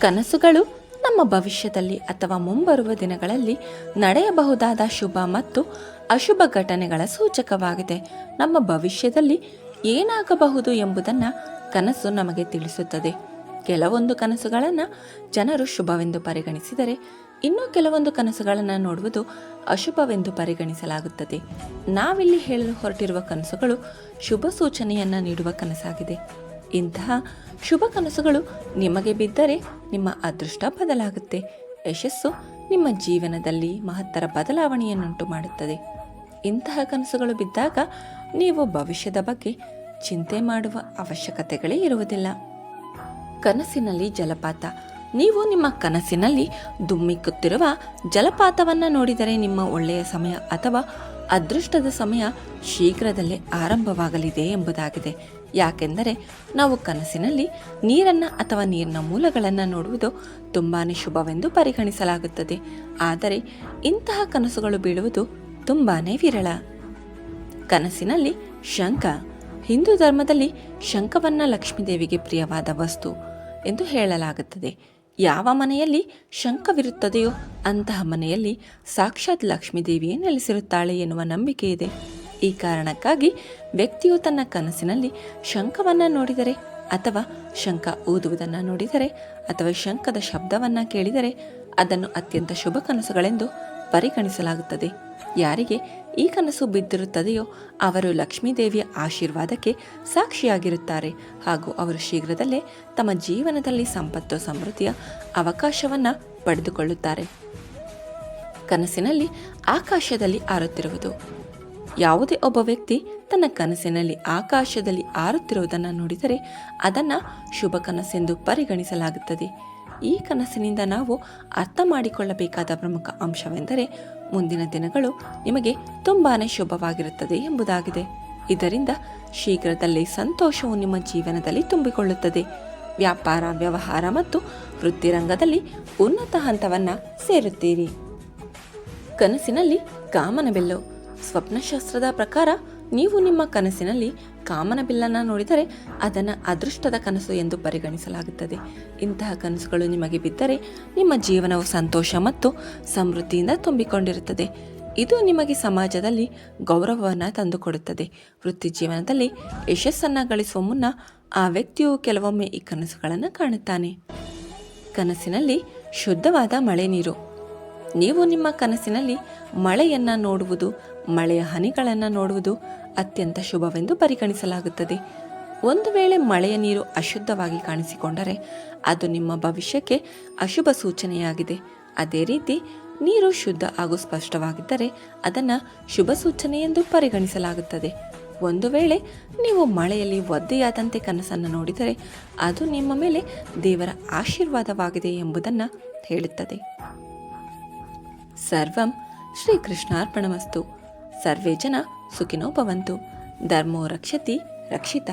ಕನಸುಗಳು ನಮ್ಮ ಭವಿಷ್ಯದಲ್ಲಿ ಅಥವಾ ಮುಂಬರುವ ದಿನಗಳಲ್ಲಿ ನಡೆಯಬಹುದಾದ ಶುಭ ಮತ್ತು ಅಶುಭ ಘಟನೆಗಳ ಸೂಚಕವಾಗಿದೆ. ನಮ್ಮ ಭವಿಷ್ಯದಲ್ಲಿ ಏನಾಗಬಹುದು ಎಂಬುದನ್ನು ಕನಸು ನಮಗೆ ತಿಳಿಸುತ್ತದೆ. ಕೆಲವೊಂದು ಕನಸುಗಳನ್ನು ಜನರು ಶುಭವೆಂದು ಪರಿಗಣಿಸಿದರೆ, ಇನ್ನೂ ಕೆಲವೊಂದು ಕನಸುಗಳನ್ನು ನೋಡುವುದು ಅಶುಭವೆಂದು ಪರಿಗಣಿಸಲಾಗುತ್ತದೆ. ನಾವಿಲ್ಲಿ ಹೇಳಲು ಹೊರಟಿರುವ ಕನಸುಗಳು ಶುಭ ಸೂಚನೆಯನ್ನು ನೀಡುವ ಕನಸಾಗಿದೆ. ಇಂತಹ ಶುಭ ಕನಸುಗಳು ನಿಮಗೆ ಬಿದ್ದರೆ ನಿಮ್ಮ ಅದೃಷ್ಟ ಬದಲಾಗುತ್ತೆ. ಯಶಸ್ಸು ನಿಮ್ಮ ಜೀವನದಲ್ಲಿ ಮಹತ್ತರ ಬದಲಾವಣೆಯನ್ನುಂಟು ಮಾಡುತ್ತದೆ. ಇಂತಹ ಕನಸುಗಳು ಬಿದ್ದಾಗ ನೀವು ಭವಿಷ್ಯದ ಬಗ್ಗೆ ಚಿಂತೆ ಮಾಡುವ ಅವಶ್ಯಕತೆಗಳೇ ಇರುವುದಿಲ್ಲ. ಕನಸಿನಲ್ಲಿ ಜಲಪಾತ. ನೀವು ನಿಮ್ಮ ಕನಸಿನಲ್ಲಿ ದುಮ್ಮಿಕ್ಕುತ್ತಿರುವ ಜಲಪಾತವನ್ನು ನೋಡಿದರೆ ನಿಮ್ಮ ಒಳ್ಳೆಯ ಸಮಯ ಅಥವಾ ಅದೃಷ್ಟದ ಸಮಯ ಶೀಘ್ರದಲ್ಲೇ ಆರಂಭವಾಗಲಿದೆ ಎಂಬುದಾಗಿದೆ. ಯಾಕೆಂದರೆ ನಾವು ಕನಸಿನಲ್ಲಿ ನೀರನ್ನು ಅಥವಾ ನೀರಿನ ಮೂಲಗಳನ್ನು ನೋಡುವುದು ತುಂಬಾ ಶುಭವೆಂದು ಪರಿಗಣಿಸಲಾಗುತ್ತದೆ. ಆದರೆ ಇಂತಹ ಕನಸುಗಳು ಬೀಳುವುದು ತುಂಬಾ ವಿರಳ. ಕನಸಿನಲ್ಲಿ ಶಂಖ. ಹಿಂದೂ ಧರ್ಮದಲ್ಲಿ ಶಂಖವನ್ನು ಲಕ್ಷ್ಮೀದೇವಿಗೆ ಪ್ರಿಯವಾದ ವಸ್ತು ಎಂದು ಹೇಳಲಾಗುತ್ತದೆ. ಯಾವ ಮನೆಯಲ್ಲಿ ಶಂಖವಿರುತ್ತದೆಯೋ ಅಂತಹ ಮನೆಯಲ್ಲಿ ಸಾಕ್ಷಾತ್ ಲಕ್ಷ್ಮೀದೇವಿಯೇ ನೆಲೆಸಿರುತ್ತಾಳೆ ಎನ್ನುವ ನಂಬಿಕೆ ಇದೆ. ಈ ಕಾರಣಕ್ಕಾಗಿ ವ್ಯಕ್ತಿಯು ತನ್ನ ಕನಸಿನಲ್ಲಿ ಶಂಖವನ್ನು ನೋಡಿದರೆ ಅಥವಾ ಶಂಖ ಊದುವುದನ್ನು ನೋಡಿದರೆ ಅಥವಾ ಶಂಖದ ಶಬ್ದವನ್ನು ಕೇಳಿದರೆ ಅದನ್ನು ಅತ್ಯಂತ ಶುಭ ಕನಸುಗಳೆಂದು ಪರಿಗಣಿಸಲಾಗುತ್ತದೆ. ಯಾರಿಗೆ ಈ ಕನಸು ಬಿದ್ದಿರುತ್ತದೆಯೋ ಅವರು ಲಕ್ಷ್ಮೀದೇವಿಯ ಆಶೀರ್ವಾದಕ್ಕೆ ಸಾಕ್ಷಿಯಾಗಿರುತ್ತಾರೆ ಹಾಗೂ ಅವರು ಶೀಘ್ರದಲ್ಲೇ ತಮ್ಮ ಜೀವನದಲ್ಲಿ ಸಂಪತ್ತು ಸಮೃದ್ಧಿಯ ಅವಕಾಶವನ್ನು ಪಡೆದುಕೊಳ್ಳುತ್ತಾರೆ. ಕನಸಿನಲ್ಲಿ ಆಕಾಶದಲ್ಲಿ ಆರುತ್ತಿರುವುದು ಯಾವುದೇ ಒಬ್ಬ ವ್ಯಕ್ತಿ ತನ್ನ ಕನಸಿನಲ್ಲಿ ಆಕಾಶದಲ್ಲಿ ಆರುತ್ತಿರುವುದನ್ನು ನೋಡಿದರೆ ಅದನ್ನು ಶುಭ ಕನಸೆಂದು ಪರಿಗಣಿಸಲಾಗುತ್ತದೆ. ಈ ಕನಸಿನಿಂದ ನಾವು ಅರ್ಥ ಮಾಡಿಕೊಳ್ಳಬೇಕಾದ ಪ್ರಮುಖ ಅಂಶವೆಂದರೆ ಮುಂದಿನ ದಿನಗಳು ನಿಮಗೆ ತುಂಬಾ ಶುಭವಾಗಿರುತ್ತದೆ ಎಂಬುದಾಗಿದೆ. ಇದರಿಂದ ಶೀಘ್ರದಲ್ಲೇ ಸಂತೋಷವು ನಿಮ್ಮ ಜೀವನದಲ್ಲಿ ತುಂಬಿಕೊಳ್ಳುತ್ತದೆ. ವ್ಯಾಪಾರ, ವ್ಯವಹಾರ ಮತ್ತು ವೃತ್ತಿರಂಗದಲ್ಲಿ ಉನ್ನತ ಹಂತವನ್ನು ಸೇರುತ್ತೀರಿ. ಕನಸಿನಲ್ಲಿ ಕಾಮನಬಿಲ್ಲು ಸ್ವಪ್ನಶಾಸ್ತ್ರದ ಪ್ರಕಾರ ನೀವು ನಿಮ್ಮ ಕನಸಿನಲ್ಲಿ ಕಾಮನ ಬಿಲ್ಲನ್ನು ನೋಡಿದರೆ ಅದನ್ನು ಅದೃಷ್ಟದ ಕನಸು ಎಂದು ಪರಿಗಣಿಸಲಾಗುತ್ತದೆ. ಇಂತಹ ಕನಸುಗಳು ನಿಮಗೆ ಬಿದ್ದರೆ ನಿಮ್ಮ ಜೀವನವು ಸಂತೋಷ ಮತ್ತು ಸಮೃದ್ಧಿಯಿಂದ ತುಂಬಿಕೊಂಡಿರುತ್ತದೆ. ಇದು ನಿಮಗೆ ಸಮಾಜದಲ್ಲಿ ಗೌರವವನ್ನು ತಂದುಕೊಡುತ್ತದೆ. ವೃತ್ತಿ ಜೀವನದಲ್ಲಿ ಯಶಸ್ಸನ್ನು ಗಳಿಸುವ ಮುನ್ನ ಆ ವ್ಯಕ್ತಿಯು ಕೆಲವೊಮ್ಮೆ ಈ ಕನಸುಗಳನ್ನು ಕಾಣುತ್ತಾನೆ. ಕನಸಿನಲ್ಲಿ ಶುದ್ಧವಾದ ಮಳೆ ನೀರು ನೀವು ನಿಮ್ಮ ಕನಸಿನಲ್ಲಿ ಮಳೆಯನ್ನು ನೋಡುವುದು, ಮಳೆಯ ಹನಿಗಳನ್ನು ನೋಡುವುದು ಅತ್ಯಂತ ಶುಭವೆಂದು ಪರಿಗಣಿಸಲಾಗುತ್ತದೆ. ಒಂದು ವೇಳೆ ಮಳೆಯ ನೀರು ಅಶುದ್ಧವಾಗಿ ಕಾಣಿಸಿಕೊಂಡರೆ ಅದು ನಿಮ್ಮ ಭವಿಷ್ಯಕ್ಕೆ ಅಶುಭ ಸೂಚನೆಯಾಗಿದೆ. ಅದೇ ರೀತಿ ನೀರು ಶುದ್ಧ ಹಾಗೂ ಸ್ಪಷ್ಟವಾಗಿದ್ದರೆ ಅದನ್ನು ಶುಭ ಸೂಚನೆ ಎಂದು ಪರಿಗಣಿಸಲಾಗುತ್ತದೆ. ಒಂದು ವೇಳೆ ನೀವು ಮಳೆಯಲ್ಲಿ ಒದ್ದೆಯಾದಂತೆ ಕನಸನ್ನು ನೋಡಿದರೆ ಅದು ನಿಮ್ಮ ಮೇಲೆ ದೇವರ ಆಶೀರ್ವಾದವಾಗಿದೆ ಎಂಬುದನ್ನು ಹೇಳುತ್ತದೆ. సర్వం శ్రీకృష్ణార్పణమస్తు. సర్వే జన సుఖినో భవంతు. ధర్మో రక్షతి రక్షిత.